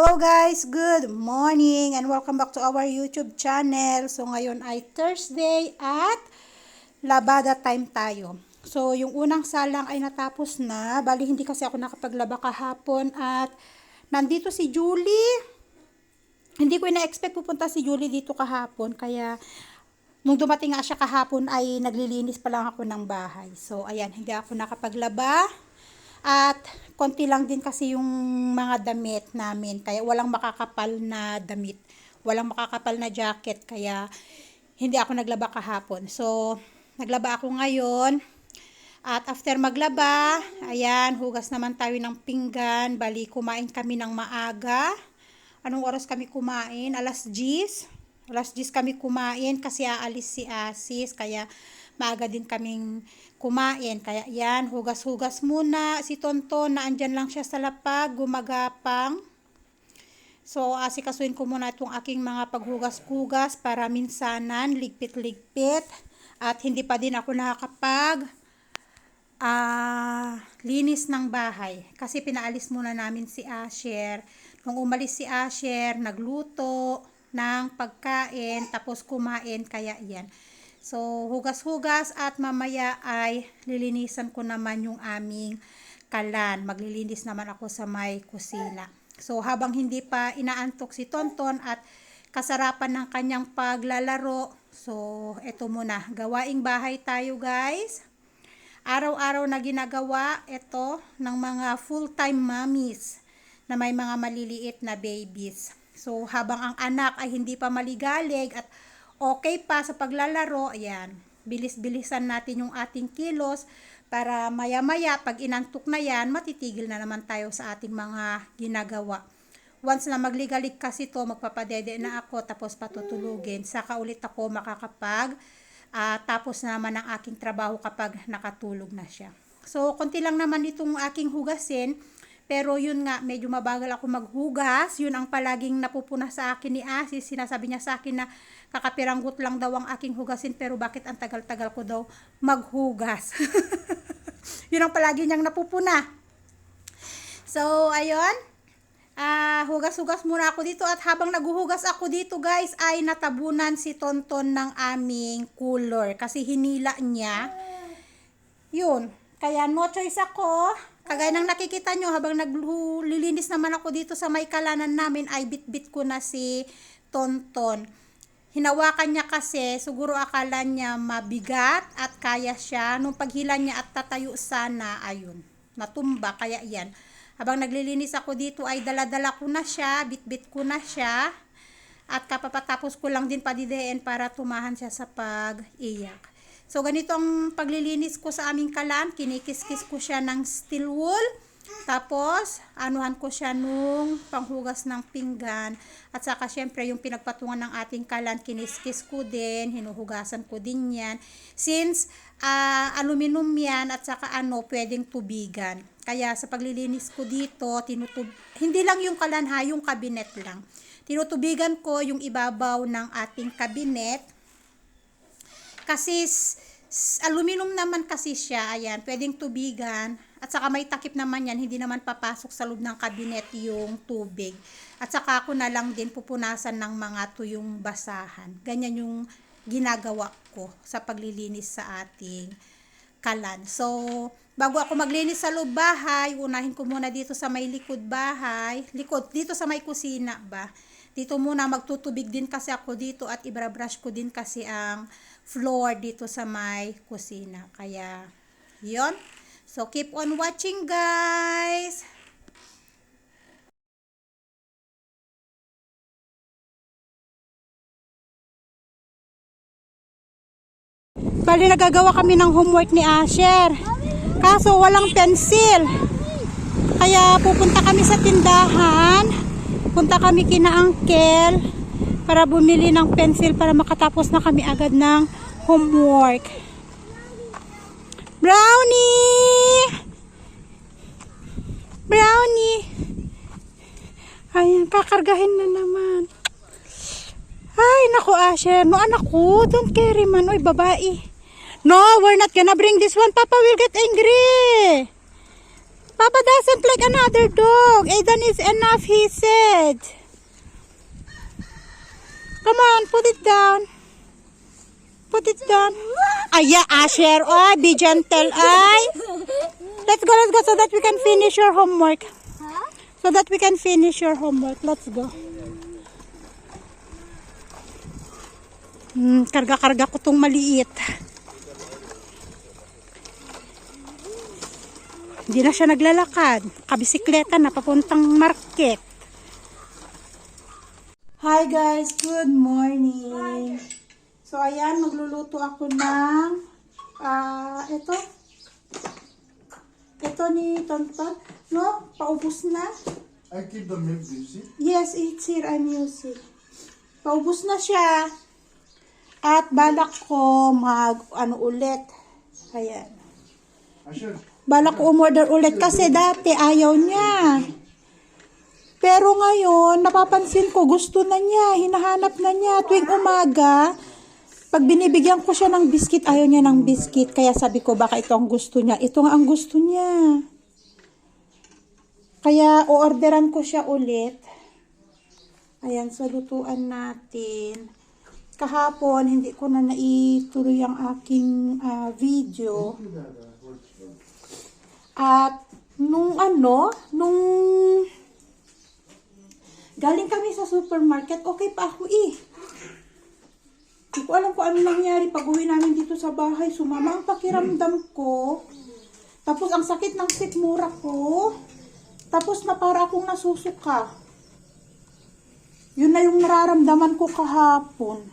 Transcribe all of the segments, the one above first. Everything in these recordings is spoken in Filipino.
Hello guys, good morning and welcome back to our YouTube channel. So ngayon ay Thursday at labada time tayo. So yung unang salang ay natapos na. Bali hindi kasi ako nakapaglaba kahapon at nandito si Julie. Hindi ko na-expect pupunta si Julie dito kahapon kaya nung dumating nga siya kahapon ay naglilinis pa lang ako ng bahay. So ayan, hindi ako nakapaglaba. At konti lang din kasi yung mga damit namin. Kaya walang makakapal na damit. Walang makakapal na jacket. Kaya hindi ako naglaba kahapon. So, naglaba ako ngayon. At after maglaba, ayan, hugas naman tayo ng pinggan. Bali, kumain kami ng maaga. Anong oras kami kumain? Alas 10. Alas 10 kami kumain kasi aalis si Asis. Kaya maaga din kaming kumain. Kaya yan, hugas-hugas muna. Si Tonton, na andyan lang siya sa lapag, gumagapang. So, asikasuin ko muna itong aking mga paghugas-hugas para minsanan, ligpit-ligpit. At hindi pa din ako nakakapag ah linis ng bahay. Kasi pinaalis muna namin si Asher. Nung umalis si Asher, nagluto ng pagkain, tapos kumain, kaya yan. So, hugas-hugas at mamaya ay lilinisan ko naman yung aming kalan. Maglilinis naman ako sa may kusina. So, habang hindi pa inaantok si Tonton at kasarapan ng kanyang paglalaro, so, eto muna. Gawaing bahay tayo, guys. Araw-araw na ginagawa ito ng mga full-time mommies na may mga maliliit na babies. So, habang ang anak ay hindi pa maligalig at okay pa sa paglalaro, ayan, bilis-bilisan natin yung ating kilos para maya-maya, pag inantok na yan, matitigil na naman tayo sa ating mga ginagawa. Once na magligalig kasi to, magpapadede na ako, tapos patutulugin. Saka ulit ako makakapag, ah, tapos na naman ang aking trabaho kapag nakatulog na siya. So, konti lang naman itong aking hugasin, pero yun nga, medyo mabagal ako maghugas. Yun ang palaging napupuna sa akin ni Asis. Sinasabi niya sa akin na kakapiranggot lang daw ang aking hugasin pero bakit ang tagal-tagal ko daw maghugas. yun ang palagi niyang napupuna. So, ayun. Ah, hugas-hugas muna ako dito at habang naghuhugas ako dito guys ay natabunan si Tonton ng aming cooler kasi hinila niya. Yun. Kaya no choice ako. Kagaya ng nakikita nyo, habang naglilinis naman ako dito sa may kalanan namin, ay bit-bit ko na si Tonton. Hinawakan niya kasi, siguro akala niya mabigat at kaya siya. Nung paghila niya at tatayo sana, ayun, natumba, kaya yan. Habang naglilinis ako dito ay daladala ko na siya, bit-bit ko na siya. At kapapatapos ko lang din padidein para tumahan siya sa pag-iyak. So, ganito ang paglilinis ko sa aming kalan. Kinikis-kis ko siya ng steel wool. Tapos, anuhan ko siya nung panghugas ng pinggan. At saka, syempre, yung pinagpatungan ng ating kalan, kiniskis ko din. Hinuhugasan ko din yan. Since, ah, aluminum yan at saka ano, pwedeng tubigan. Kaya, sa paglilinis ko dito, tinutub hindi lang yung kalan ha, yung kabinet lang. Tinutubigan ko yung ibabaw ng ating kabinet kasi aluminum naman kasi siya, ayan, pwedeng tubigan. At saka may takip naman yan, hindi naman papasok sa loob ng kabinet yung tubig. At saka ako na lang din pupunasan ng mga tuyong basahan. Ganyan yung ginagawa ko sa paglilinis sa ating kalan. So, bago ako maglinis sa loob bahay, unahin ko muna dito sa may likod bahay. Likod, dito sa may kusina ba? Dito muna magtutubig din kasi ako dito at ibra-brush ko din kasi ang floor dito sa may kusina. Kaya, yon So, keep on watching guys! Bali, nagagawa kami ng homework ni Asher. Kaso, walang pencil. Kaya, pupunta kami sa tindahan. Punta kami kina Uncle para bumili ng pencil para makatapos na kami agad ng homework. Brownie! Brownie! Ayan, kakargahin na naman. Ay, naku, Asher. No, anak ko, don't carry man. Oy, babae. No, we're not gonna bring this one. Papa will get angry. Papa doesn't like another dog. Aidan is enough, he said. Come on, put it down. Put it down. Ay, yeah, Asher. Ay, be gentle. Ay. Let's go, let's go so that we can finish your homework. So that we can finish your homework. Let's go. Hmm, karga-karga ko tong maliit. Hindi na siya naglalakad. Kabisikleta na papuntang market. Hi guys, good morning. So ayan, magluluto ako ng ah ito. Ito ni Tonton. No, paubos na. I keep the milk, do you see? Yes, it's here. I'm using. Paubos na siya. At balak ko mag ano ulit. Ayan. Asher, Balak ko umorder ulit kasi dati ayaw niya. Pero ngayon, napapansin ko, gusto na niya, hinahanap na niya tuwing umaga. Pag binibigyan ko siya ng biskit, ayaw niya ng biskit. Kaya sabi ko, baka ito ang gusto niya. Ito nga ang gusto niya. Kaya, o-orderan ko siya ulit. Ayan, sa lutuan natin. Kahapon, hindi ko na naituloy ang aking ah, video. At nung ano, nung galing kami sa supermarket, okay pa ako eh. Hindi ko alam kung ano nangyari pag uwi namin dito sa bahay. Sumama ang pakiramdam ko. Tapos ang sakit ng sikmura ko. Tapos na para akong nasusuka. Yun na yung nararamdaman ko kahapon.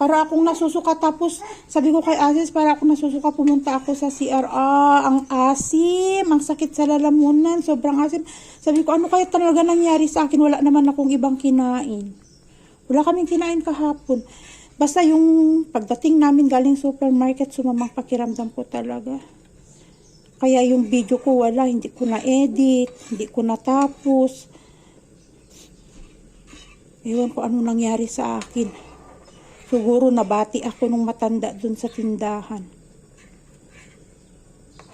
Para akong nasusuka tapos sabi ko kay Asis para akong nasusuka pumunta ako sa CRA ang asim ang sakit sa lalamunan sobrang asim sabi ko ano kaya talaga nangyari sa akin wala naman akong ibang kinain wala kaming kinain kahapon basta yung pagdating namin galing supermarket sumamang pakiramdam ko talaga kaya yung video ko wala hindi ko na edit hindi ko natapos ewan ko ano nangyari sa akin Siguro nabati ako nung matanda dun sa tindahan.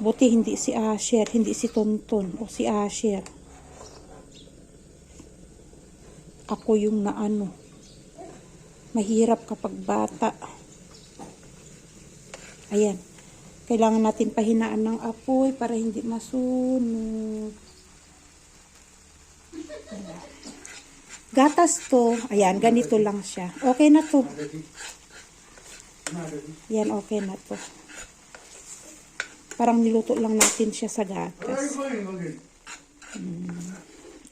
Buti hindi si Asher, hindi si Tonton o si Asher. Ako yung naano. Mahirap kapag bata. Ayan. Kailangan natin pahinaan ng apoy para hindi masunog. Gatas to, ayan, ganito lang siya. Okay na to. Yan, okay na to. Parang niluto lang natin siya sa gatas. again?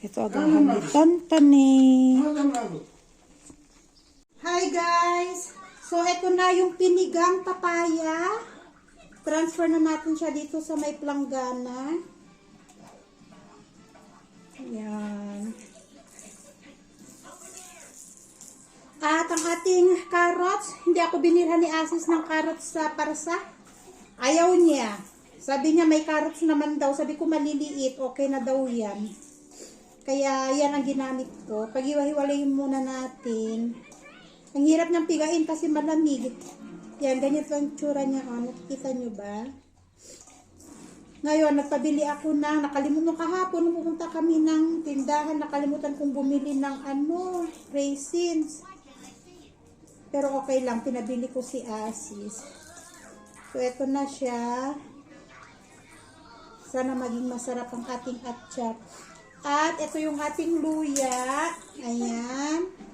Ito agahan ni. Madam Nago. Hi guys! So, ito na yung pinigang papaya. Transfer na natin siya dito sa may planggana. Ayan. At ang ating carrots, hindi ako binilhan ni Asis ng carrots sa parsa. Ayaw niya. Sabi niya may carrots naman daw. Sabi ko maliliit, okay na daw yan. Kaya yan ang ginamit ko. Pag-iwahiwalayin muna natin. Ang hirap niyang pigain kasi malamig. Yan, ganito ang tsura niya. Oh. Nakikita niyo ba? Ngayon, nagpabili ako ng, nakalimutan kahapon, nung pupunta kami ng tindahan, nakalimutan kong bumili ng ano, raisins. Pero okay lang, pinabili ko si Asis. So, eto na siya. Sana maging masarap ang ating atchap. At ito yung ating luya. Ayan.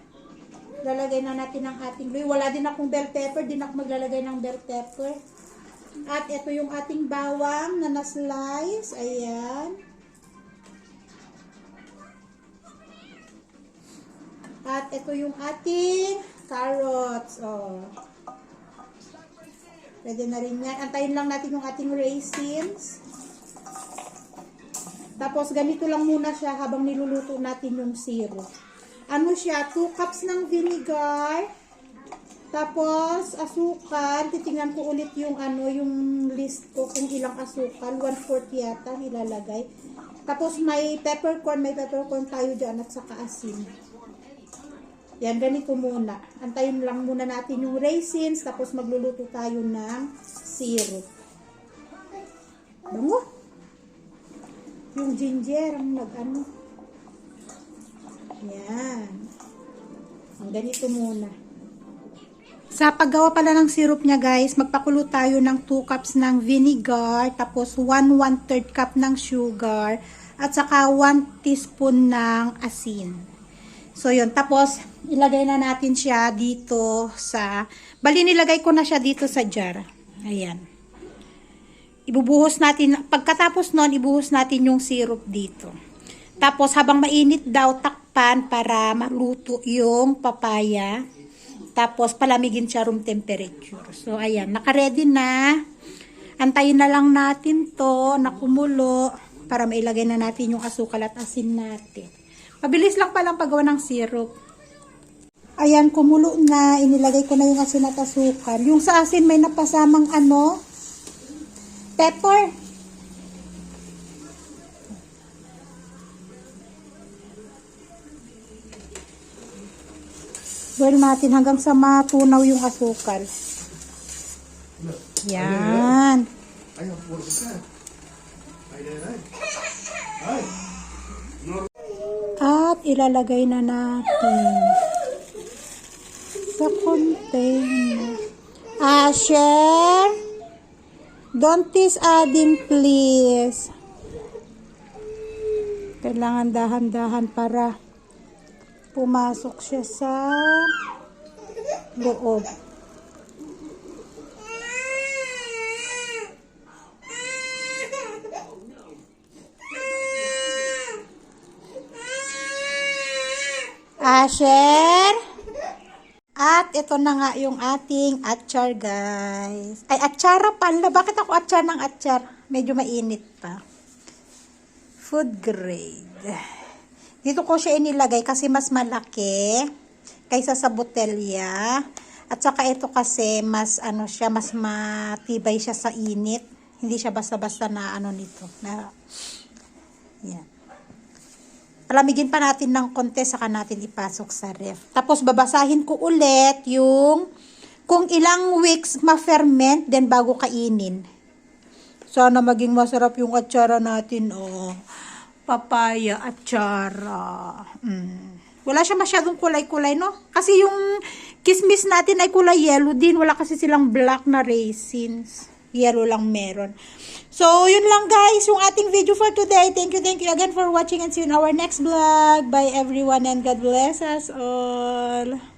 Lalagay na natin ang ating luya. Wala din akong bell pepper. Din ako maglalagay ng bell pepper. At ito yung ating bawang na na-slice. Ayan. At ito yung ating carrots. Oh. Pwede na rin yan. Antayin lang natin yung ating raisins. Tapos ganito lang muna siya habang niluluto natin yung syrup. Ano siya? 2 cups ng vinegar. Tapos asukal. Titingnan ko ulit yung ano, yung list ko kung ilang asukal. 1/4 yata ilalagay. Tapos may peppercorn, may peppercorn tayo dyan at saka asin. Yan, ganito muna. Antayin lang muna natin yung raisins, tapos magluluto tayo ng syrup. Bango. Yung ginger ang nag-ano. Yan. Ang ganito muna. Sa paggawa pala ng syrup niya guys, magpakulo tayo ng 2 cups ng vinegar, tapos 1 1 3 cup ng sugar, at saka 1 teaspoon ng asin. So yun, tapos ilagay na natin siya dito sa, bali nilagay ko na siya dito sa jar. Ayan. Ibubuhos natin, pagkatapos nun, ibuhos natin yung syrup dito. Tapos habang mainit daw, takpan para maluto yung papaya. Tapos palamigin siya room temperature. So ayan, naka-ready na. Antayin na lang natin to na kumulo para mailagay na natin yung asukal at asin natin. Mabilis lang palang paggawa ng syrup. Ayan, kumulo na. Inilagay ko na yung asin at asukal. Yung sa asin may napasamang ano? Pepper. Boil natin hanggang sa matunaw yung asukal. Yan. Ay. At ilalagay na natin sa container. Asher, don't tease adding please. Kailangan dahan-dahan para pumasok siya sa loob. Asher. At ito na nga yung ating atchar, guys. Ay, atchara pala. Bakit ako atchar ng atchar? Medyo mainit pa. Food grade. Dito ko siya inilagay kasi mas malaki kaysa sa botelya. At saka ito kasi mas ano siya, mas matibay siya sa init. Hindi siya basta-basta na ano nito. Na, yan. Palamigin pa natin ng konti saka natin ipasok sa ref. Tapos babasahin ko ulit yung kung ilang weeks ma-ferment then bago kainin. Sana maging masarap yung atsara natin. Oh. Papaya atsara. Mm. Wala siya masyadong kulay-kulay, no? Kasi yung kismis natin ay kulay yellow din. Wala kasi silang black na raisins. Yellow lang meron. So, yun lang guys, yung ating video for today. Thank you, thank you again for watching and see you in our next vlog. Bye everyone and God bless us all.